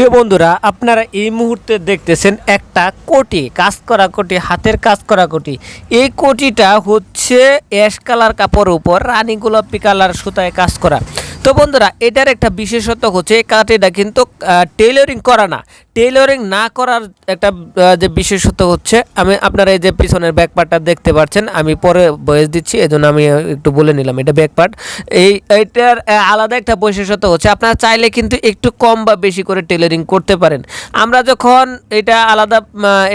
প্রিয় বন্ধুরা, আপনারা এই মুহূর্তে দেখতেছেন একটা কোটি, কাজ করা কোটি, হাতের কাজ করা কোটি। এই কোটিটা হচ্ছে অ্যাশ কালার কাপড়ের উপর, রানী গোলাপি কালার সুতায় কাজ করা। তো বন্ধুরা, এটার একটা বিশেষত্ব হচ্ছে এই কাটিটা কিন্তু টেইলরিং করা না। টেইলরিং না করার একটা যে বিশেষত্ব হচ্ছে, আমি আপনারা এই যে পিছনের ব্যাকপার্টটা দেখতে পাচ্ছেন, আমি পরে বয়স দিচ্ছি, এজন্য আমি একটু বলে নিলাম এটা ব্যাকপার্ট এই, এটার আলাদা একটা বৈশিষ্ট্য হচ্ছে, আপনারা চাইলে কিন্তু একটু কম বা বেশি করে টেলারিং করতে পারেন। আমরা যখন এটা আলাদা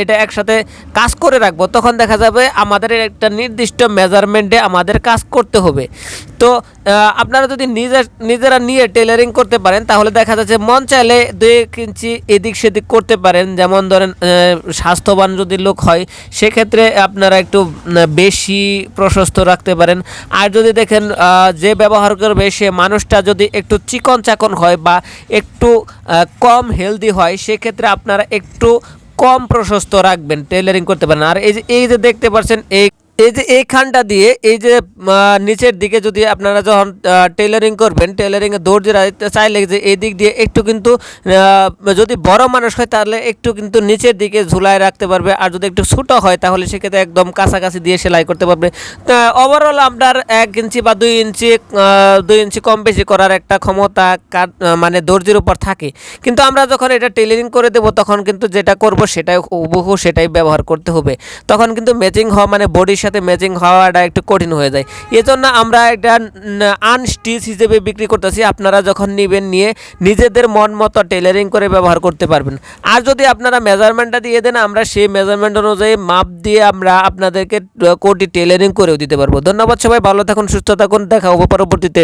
এটা একসাথে কাজ করে রাখব, তখন দেখা যাবে আমাদের একটা নির্দিষ্ট মেজারমেন্টে আমাদের কাজ করতে হবে। তো আপনারা যদি নিজে, নিজেরা নিয়ে টেলারিং করতে পারেন, তাহলে দেখা যাচ্ছে মন চাইলে দুই ইঞ্চি এদিক সেদিক করতে পারেন। যেমন ধরেন স্বাস্থ্যবান যদি লোক হয়, সেক্ষেত্রে আপনারা একটু বেশি প্রশস্ত রাখতে পারেন। আর যদি দেখেন যে ব্যবহার করবে, সে মানুষটা যদি একটু চিকন চাকন হয় বা একটু কম হেলদি হয়, সেক্ষেত্রে আপনারা একটু কম প্রশস্ত রাখবেন টেলারিং করতে পারেন। আর এই যে এই যে দেখতে পাচ্ছেন, এই এই যে এইখানটা দিয়ে, এই যে নিচের দিকে যদি আপনারা যখন টেলারিং করবেন টেলারিং এর দর্জিরা চাইলে যে এই দিক দিয়ে একটু কিন্তু যদি বড় মানুষ হয় তাহলে একটু কিন্তু নিচের দিকে ঝুলায় রাখতে পারবে। আর যদি একটু ছোটো হয় তাহলে সেক্ষেত্রে একদম কাছাকাছি দিয়ে সেলাই করতে পারবে। ওভারঅল আপনার এক ইঞ্চি বা দুই ইঞ্চি দুই ইঞ্চি কম বেশি করার একটা ক্ষমতা মানে দর্জির উপর থাকে। কিন্তু আমরা যখন এটা টেলারিং করে দেবো, তখন কিন্তু যেটা করব সেটাই হুবহু সেটাই ব্যবহার করতে হবে। তখন কিন্তু ম্যাচিং হওয়া মানে বডির সাথে ম্যাচিং হওয়াটা একটু কঠিন হয়ে যায়। এজন্য আমরা একটা আনস্টিচ হিসেবে বিক্রি করতেছি। আপনারা যখন নেবেন নিয়ে নিজেদের মন মতো টেলারিং করে ব্যবহার করতে পারবেন। আর যদি আপনারা মেজারমেন্টটা দিয়ে দেন, আমরা সেই মেজারমেন্ট অনুযায়ী মাপ দিয়ে আমরা আপনাদেরকে কোটি টেলারিং করেও দিতে পারব। ধন্যবাদ সবাই, ভালো থাকুন, সুস্থ থাকুন। দেখা হব পরবর্তীতে।